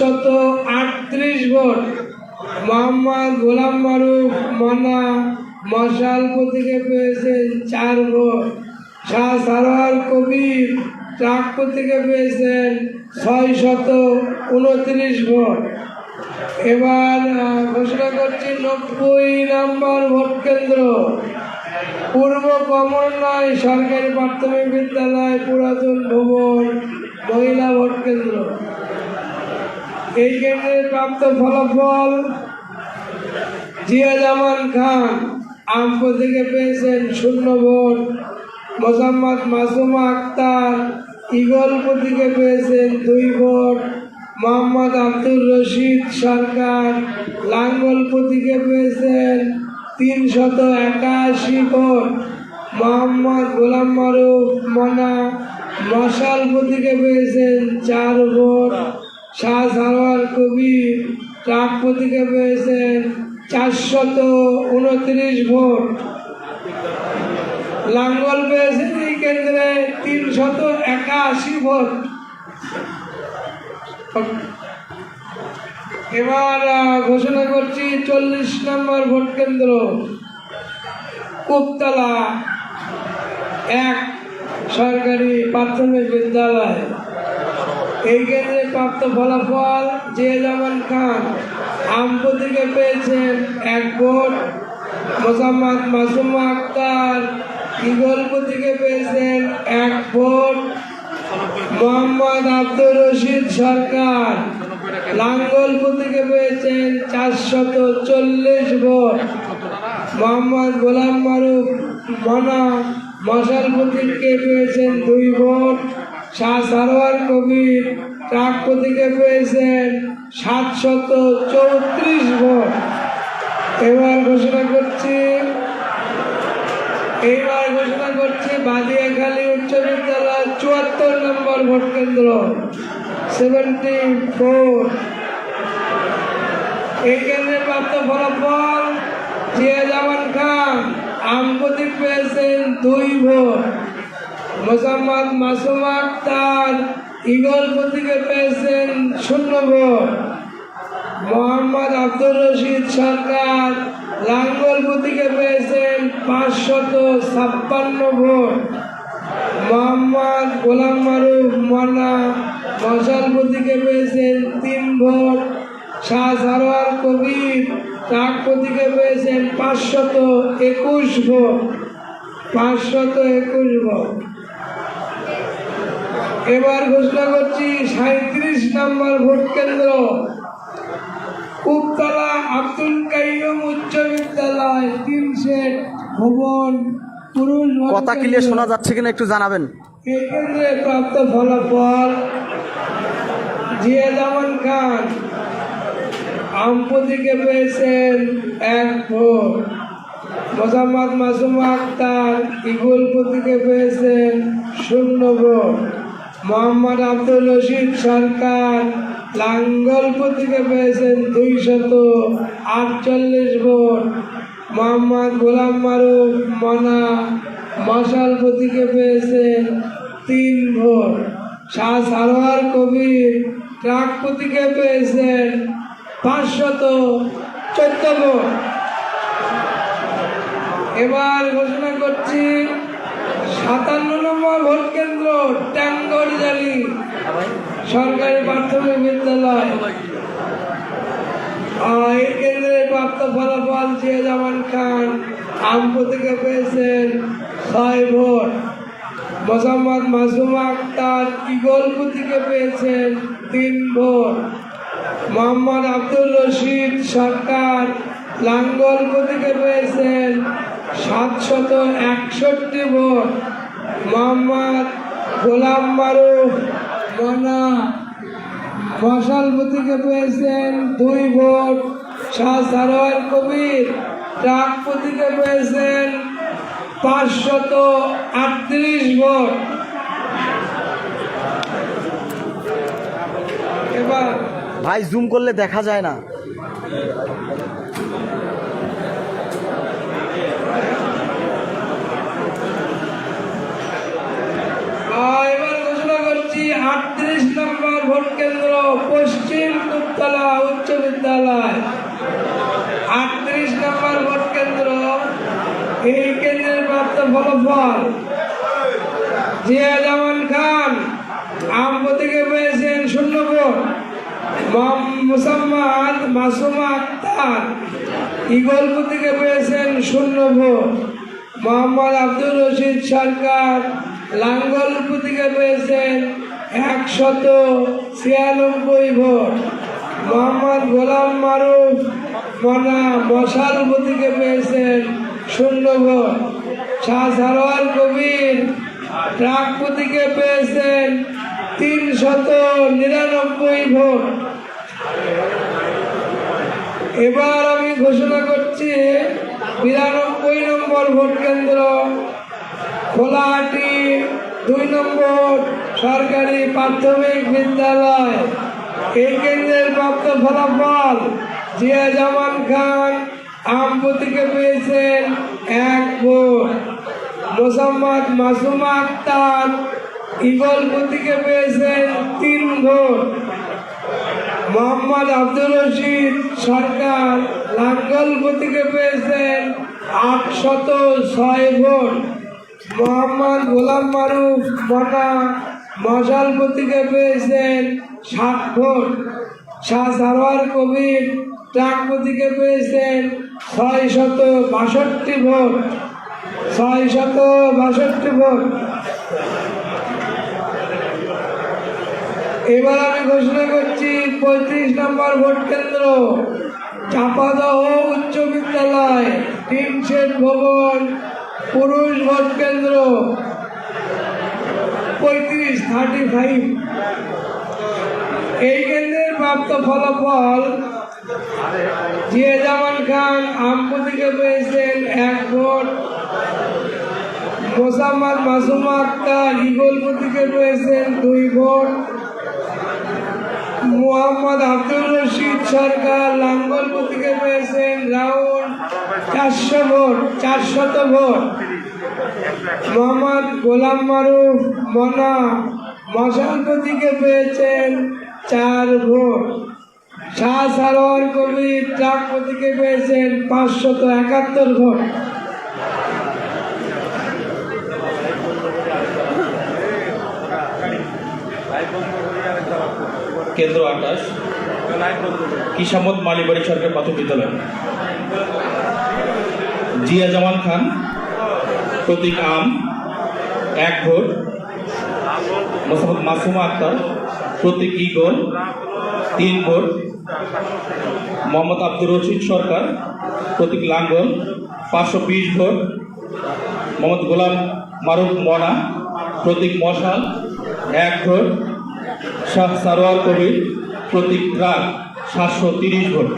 পাঁচশত আটত্রিশ ভোট। মোহাম্মদ গোলাম মারুফ মানা মশাল প্রতীকে পেয়েছেন চার ভোট। শাহ সারোয়ার কবির ট্রাক প্রতীকে পেয়েছেন ছয় শত উনত্রিশ ভোট। এবার ঘোষণা করছি নব্বই নম্বর ভোট কেন্দ্র। পূর্ব কমলনয় সরকারি প্রাথমিক বিদ্যালয় পুরাতন ভবন, মহিলা ভোট কেন্দ্র। এই কেন্দ্রে প্রাপ্ত ফলাফল জিয়া জামান খান। আমপো থেকে পেয়েছেন শূন্য ভোট। মোসাম্মদ মাসুমা আক্তার ইগল্প থেকে পেয়েছেন দুই ভোট। মোহাম্মদ আব্দুর রশিদ সরকার লাঙ্গল থেকে পেয়েছেন তিনশত একাশি ভোট। মোহাম্মদ গোলাম মারুফ মনা মশাল থেকে পেয়েছেন চার ভোট। শাহ সারোয়ার কবির ট্রাক থেকে পেয়েছেন চারশত উনত্রিশ ভোট। লাঙ্গল পেয়েছেন এই কেন্দ্রে তিনশত একাশি ভোট। এবার ঘোষণা করছি চল্লিশ নম্বর ভোট কেন্দ্র। কুপতলা, এক সরকারি প্রাথমিক বিদ্যালয়। এই কেন্দ্রে প্রাপ্ত ফলাফল জিয়া জামান খান। আমপো থেকে পেয়েছেন এক ভোট। মোসাম্মদ মাসুমা আক্তার ইগল্প থেকে পেয়েছেন এক ভোট। মোহাম্মদ আব্দুর রশিদ সরকার লাঙ্গলপ থেকে পেয়েছেন চারশত চল্লিশ ভোট। মোহাম্মদ গোলাম মারুফ মনা মশাল প্রতীককে পেয়েছেন দুই ভোট। শাহ সারোয়ার কবির ট্রাক প্রতীকে পেয়েছেন সাতশত চৌত্রিশ ভোট। এবার ঘোষণা করছি এইবার ঘোষণা করছি বাদিয়াখালী উচ্চ বিদ্যালয় চুয়াত্তর নম্বর ভোট কেন্দ্র সেভেন্টি ফোর এই কেন্দ্রে প্রাপ্ত ফলাফল, জিয়া জামান খান আমপতিক পেয়েছেন দুই ভোট। মোসাম্মদ মাসুম আক্তার ইগল প্রতীকে পেয়েছেন শূন্য ভোট মোহাম্মদ আব্দুর রশিদ সরকার লাঙ্গল প্রতীকে পেয়েছেন পাঁচশত ছাপ্পান্ন ভোট মোহাম্মদ গোলাম মারুফ মনা মশাল প্রতীকে পেয়েছেন তিন ভোট শাহ সারোয়ার কবির ট্রাক প্রতীকে পেয়েছেন পাঁচশত একুশ ভোট পাঁচশত একুশ ভোট এবার ঘোষণা করছি সাঁত্রিশ নম্বর ভোট কেন্দ্র। কুপতলা আব্দুল কাইম উচ্চ বিদ্যালয় তিন সেট ভবন পুরুষ কথা। ক্লিয়ার শোনা যাচ্ছে কিনা একটু জানাবেন। কেন্দ্রে প্রাপ্ত ফলাফল জিয়া জামান খান। আমপো থেকে পেয়েছেন এক ভোট। মোসাম্মদ মাসুম আক্তার ইগুল থেকে পেয়েছেন শূন্য ভোট। মোহাম্মদ আব্দুল রশিদ সরকার লাঙ্গল থেকে পেয়েছেন দুইশত আটচল্লিশ ভোট। মোহাম্মদ গোলাম মারুফ মনা মশাল প্রতীকে পেয়েছেন তিন ভোট। শাহ সারোয়ার কবির ট্রাক প্রতীকে পেয়েছেন পাঁচশত চোদ্দ ভোট। এবার ঘোষণা করছি সাতান্ন নম্বর ভোট কেন্দ্র ট্যাঙ্গরজালি সরকারি প্রাথমিক বিদ্যালয়। এই কেন্দ্রে প্রাপ্ত ফলাফল জামান খান আমপো থেকে পেয়েছেন ছয় ভোট। মোসাম্মদ মাসুম আক্তার ইগল্প থেকে পেয়েছেন তিন ভোট। মোহাম্মদ আব্দুল রশিদ সরকার লাঙ্গল থেকে পেয়েছেন সাতশত একষট্টি ভোট। মোহাম্মদ গোলাম মারুফ মনা মশাল থেকে পেয়েছেন দুই ভোট, শাহ সারোয়ার কবির ট্রাক থেকে পেয়েছেন পাঁচশত আটত্রিশ ভোট। ভাই জুম করলে দেখা যায় না। এবার ঘোষণা করছি, আটত্রিশ নম্বর ভোট কেন্দ্র, পশ্চিম কুপতলা উচ্চ বিদ্যালয়। আটত্রিশ নম্বর ভোট কেন্দ্র, এই কেন্দ্রের প্রাপ্ত ফলাফল। জিয়া জামান খান আম্ব থেকে পেয়েছেন শূন্য ভোট। মুসাম্মাদ মাসুমা আক্তার ইগল্প থেকে পেয়েছেন শূন্য ভোট। মোহাম্মদ আব্দুল রশিদ সরকার লাঙ্গল প্রতীকে পেয়েছেন একশত ছিয়ানব্বই ভোট। মোহাম্মদ গোলাম মারুফ মনা মশাল প্রতীকে পেয়েছেন শূন্য ভোট। শাহ সারোয়ার কবির ট্রাক প্রতীকে পেয়েছেন তিনশত নিরানব্বই ভোট। এবার আমি ঘোষণা করছি বিরানব্বই নম্বর ভোট কেন্দ্র খোলাহাটি দুই নম্বর সরকারি প্রাথমিক বিদ্যালয়। এই কেন্দ্রের প্রাপ্ত ফলাফল জিয়া জামান খান আম প্রতীকে পেয়েছেন এক ভোট। মোসাম্মদ মাসুমা আক্তার ইগল প্রতীকে পেয়েছেন তিন ভোট। মোহাম্মদ আব্দুল রশিদ সরকার লাঙ্গল প্রতীকে পেয়েছেন আটশত ছয় ভোট। মোহাম্মদ গোলাম মারুফ মনা মশাল প্রতীকে পেয়েছেন সাত ভোট। শাহ সারোয়ার কবির ট্রাক প্রতীকে পেয়েছেন ছয় শত বাষট্টি ভোট। ছয় শত বাষট্টি ভোট। এবার আমি ঘোষণা করছি, পঁয়ত্রিশ নম্বর ভোট কেন্দ্র, চাপাদহ উচ্চ বিদ্যালয় সেট ভবন পুরুষ ভোট কেন্দ্র পঁয়ত্রিশ থার্টি ফাইভ এই কেন্দ্রের প্রাপ্ত ফলাফল জিয়া জামান খান, আমপুদিকে পেয়েছেন এক ভোট। মোসাম্মদ মাসুমা আক্তার ইগল প্রতীকে পেয়েছেন দুই ভোট। মোহাম্মদ আব্দুল রশিদ সরকার লাঙ্গল প্রতীকে পেয়েছেন রাউন্ড চারশো ভোট, চারশত ভোট। মোহাম্মদ গোলাম মারুফ, মনা, মশাল প্রতীকে পেয়েছেন চার ভোট। শাহ সারোয়ার কবির ট্রাক প্রতীকে পেয়েছেন পাঁচশত একাত্তর ভোট। কেন্দ্র আকাশ, কিসামত মালিবাড়ি সরকার প্রাথমিক বিদ্যালয়। জিয়া জামান খান, প্রতীক আম, এক ভোট, মোসাম্মদ মাসুমা আক্তার, প্রতীক ইগল তিন ভোট, মোহাম্মদ আব্দুর রশিদ সরকার, প্রতীক লাঙ্গল, পাঁচশো বিশ ভোট, মোহাম্মদ গোলাম মারুফ মনা, প্রতীক মশাল, এক ভোট, শাহ সারোয়ার কবির, প্রতীক রাগ, সাতশো তিরিশ ভোট।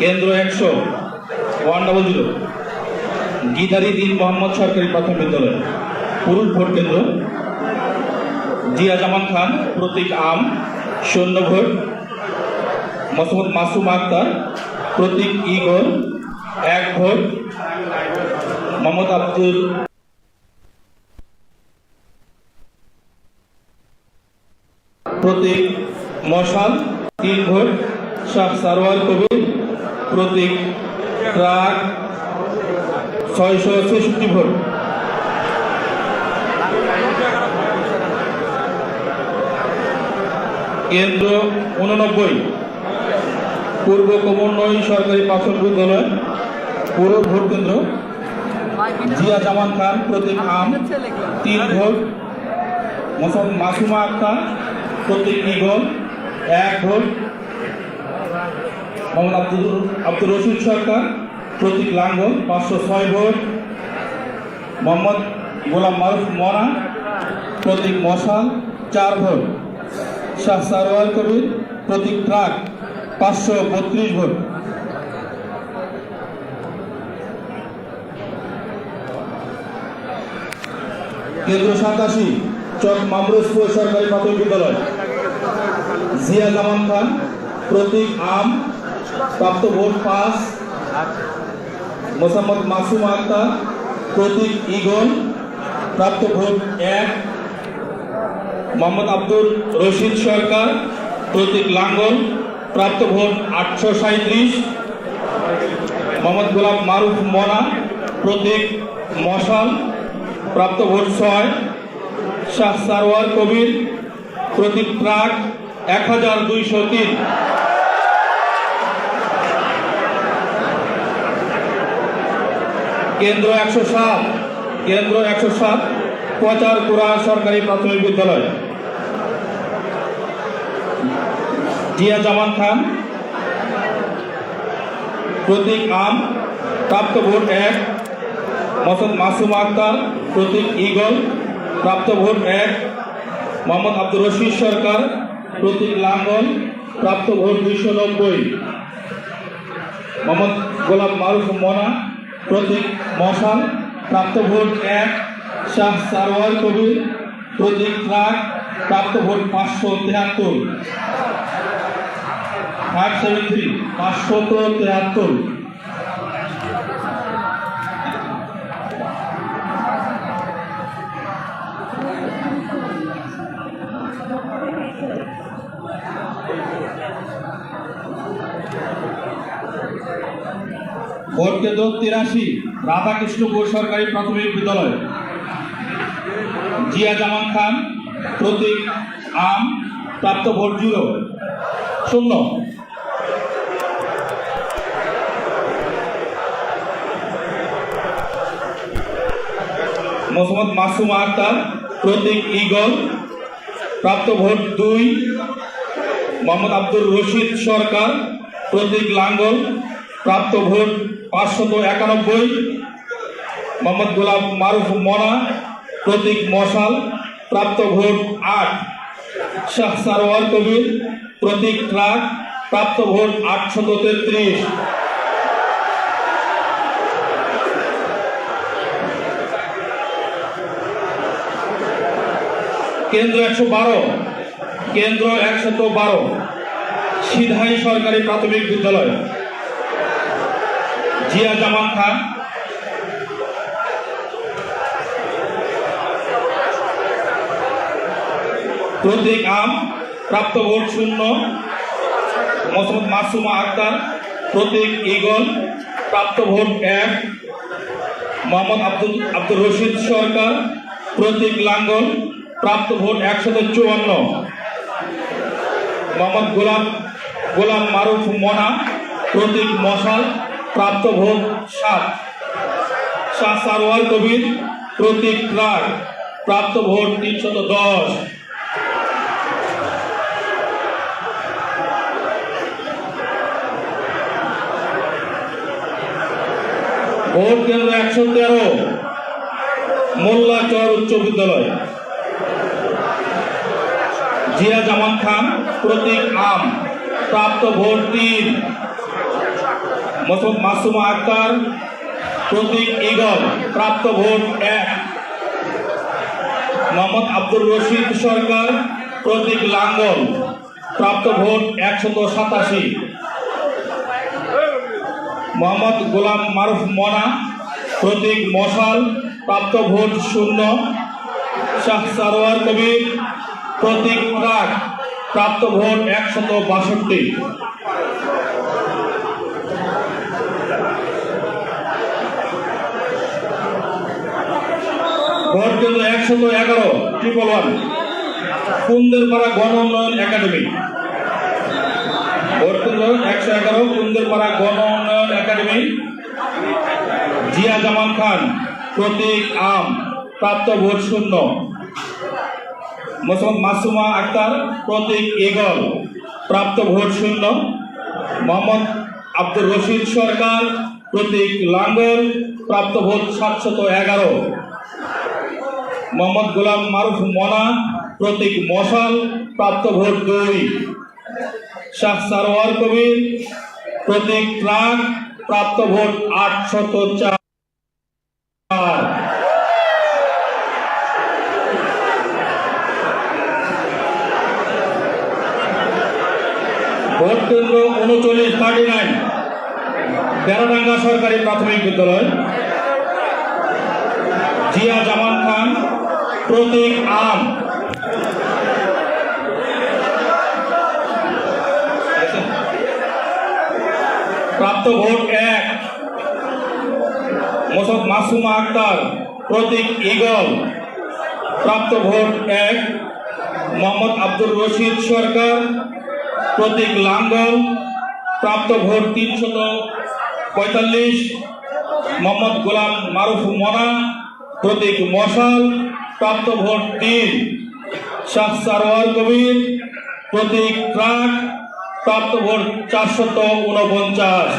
কেন্দ্র একশো, ওয়ান ডাবল জিরো। গিদারি দিন মোহাম্মদ সরকারি প্রাথমিক বিদ্যালয়, পুরুষ ভোট কেন্দ্র। জিয়া জামান খান, প্রতীক আম শূন্য ভোট। মোহাম্মদ মাসুম আক্তার, প্রতীক ইগল এক ভোট। মোহাম্মদ আব্দুল প্রতীক মশাল, তিন ভোট। শাহ সারোয়ার কবির প্রতীক ট্রাক ছয়শো ছেষট্টি ভোট কেন্দ্র উননব্বই। পূর্ব কোমরনই সরকারি প্রাথমিক বিদ্যালয়, পুরো ভোট কেন্দ্র। জিয়া জামান খান, প্রতীক আম, তিন ভোট। মাসুমা আক্তার, প্রতীক ইগল এক ভোট। মোহাম্মদ আব্দুল আব্দুর রশিদ সরকার, প্রতীক লাঙ্গল, পাঁচশো ছয় ভোট। মোহাম্মদ গোলাম মারুফ মরা, প্রতীক মশাল, চার ভোট। শাহ সারোয়ার কবির, প্রতীক ট্রাক, পাঁচশো বত্রিশ ভোট। কেন্দ্র সাতাশি, চক মামরুজপুর সরকারি প্রাথমিক বিদ্যালয়। জিয়া জামান খান, প্রতীক আম প্রাপ্ত ভোট পাঁচ মোসাম্মদ মাসুম আক্তার প্রতীক ইগন প্রাপ্ত ভোট এক মোহাম্মদ আব্দুল রশিদ সরকার প্রতীক লাঙ্গল প্রাপ্ত ভোট আটশো সাঁত্রিশ মোহাম্মদ গোলাম মারুফ মনা প্রতীক মশাল প্রাপ্ত ভোট ছয় শাহ সারোয়ার কবির প্রতীক প্রাক এক হাজার দুইশো তিন। কেন্দ্র একশো সাত, কেন্দ্র একশো সাত পচারপুরা সরকারি প্রাথমিক বিদ্যালয়। জিয়া জামান খান, প্রতীক আম, প্রাপ্ত ভোট এক। মসদ মাসুম আক্তার, প্রতীক ইগল প্রাপ্ত ভোট এক। মোহাম্মদ আব্দুর রশিদ সরকার, প্রতীক লাঙ্গল, প্রাপ্ত ভোট দুইশো নব্বই। মোহাম্মদ গোলাম মারুফ মনা প্রতীক মশাল প্রাপ্ত ভোট এক, শাহ সারোয়ার কবির প্রতীক ট্রাক প্রাপ্ত ভোট পাঁচশো তেহাত্তর। ফাইভ সেভেন থ্রি পাঁচশত তেহাত্তর। কেন্দ্র তিরাশি রাধাকৃষ্ণপুর সরকারি প্রাথমিক বিদ্যালয়। জিয়া জামান খান, প্রতীক আম, প্রাপ্ত ভোট জিরো। শূন্য। মোহাম্মদ মাসুম আক্তার, প্রতীক ইগল প্রাপ্ত ভোট দুই। মোহাম্মদ আব্দুর রশিদ সরকার, প্রতীক লাঙ্গল, প্রাপ্ত ভোট পাঁচশত একানব্বই, মোহাম্মদ গোলাম মারুফ মনা, প্রতীক মশাল, প্রাপ্ত ভোট আট। শাহ সারোয়ার কবির, প্রতীক ট্রাক, প্রাপ্ত ভোট আটশত তেত্রিশ। কেন্দ্র একশো বারো, কেন্দ্র একশত বারো। সিধাই সরকারি প্রাথমিক বিদ্যালয়। জিয়া জামান খান। প্রতীক আম, প্রাপ্ত ভোট শূন্য। মোহাম্মদ মাসুমা আক্তার, প্রতীক ইগল প্রাপ্ত ভোট এক। মোহাম্মদ আব্দুল, আব্দুর রশিদ সরকার, প্রতীক লাঙ্গল, প্রাপ্ত ভোট একশত চুয়ান্ন। মোহাম্মদ গোলাম গোলাম মারুফ মনা, প্রতীক মশাল প্রাপ্ত ভোট সাত। সারোয়ার কবির প্রতীক ট্রাক প্রাপ্ত ভোট তিনশত দশ। ভোট কেন্দ্র একশো তেরো মোল্লাচর উচ্চ বিদ্যালয়। জিয়া জামান খান প্রতীক আম, প্রাপ্ত ভোট তিন। মাসুমা আক্তার প্রতীক ইগল প্রাপ্ত ভোট এক। মোহাম্মদ আব্দুর রশিদ সরকার, প্রতীক লাঙ্গল, প্রাপ্ত ভোট একশত সাতাশি। মোহাম্মদ গোলাম মারুফ মনা, প্রতীক মশাল, প্রাপ্ত ভোট শূন্য। শাহ সারোয়ার কবির, প্রতীক ট্রাক, প্রাপ্ত ভোট একশত বাষট্টি ভোট কেন্দ্র একশত এগারো ট্রিপল ওয়ান কুন্দেরপাড়া গণ উন্নয়ন একাডেমি। একশো এগারো, কুন্দেরপাড়া গণ উন্নয়ন একাডেমি। জিয়া জামান খান, প্রতীক আম, প্রাপ্ত ভোট শূন্য। মাসুমা আক্তার, প্রতীক ইগল প্রাপ্ত ভোট শূন্য। মোহাম্মদ আব্দুর রশিদ সরকার, প্রতীক লাঙ্গল, প্রাপ্ত ভোট সাতশত এগারো। মোহাম্মদ গোলাম মারুফ মনা, প্রতীক মশাল, প্রাপ্ত ভোট দুই। শাহ সারোয়ার কবির, প্রতীক ট্রাক প্রাপ্ত ভোট আটশত চার। ভোট কেন্দ্র উনচল্লিশ, থার্টি নাইন। তেরোডাঙ্গা সরকারি প্রাথমিক বিদ্যালয়। জিয়া জামান প্রতীক আম। প্রাপ্ত ভোট এক। মাসুমা আক্তার, প্রতীক ইগল প্রাপ্ত ভোট এক, মোহাম্মদ আব্দুর রশিদ সরকার, প্রতীক লাঙ্গল। প্রাপ্ত ভোট তিনশত পঁয়তাল্লিশ, মোহাম্মদ গোলাম মারুফ মনা, প্রতীক মশাল। প্রাপ্ত ভোট তিন। শাহ সারোয়ার কবির প্রতীক ট্রাক প্রাপ্ত ভোট চারশত উনপঞ্চাশ।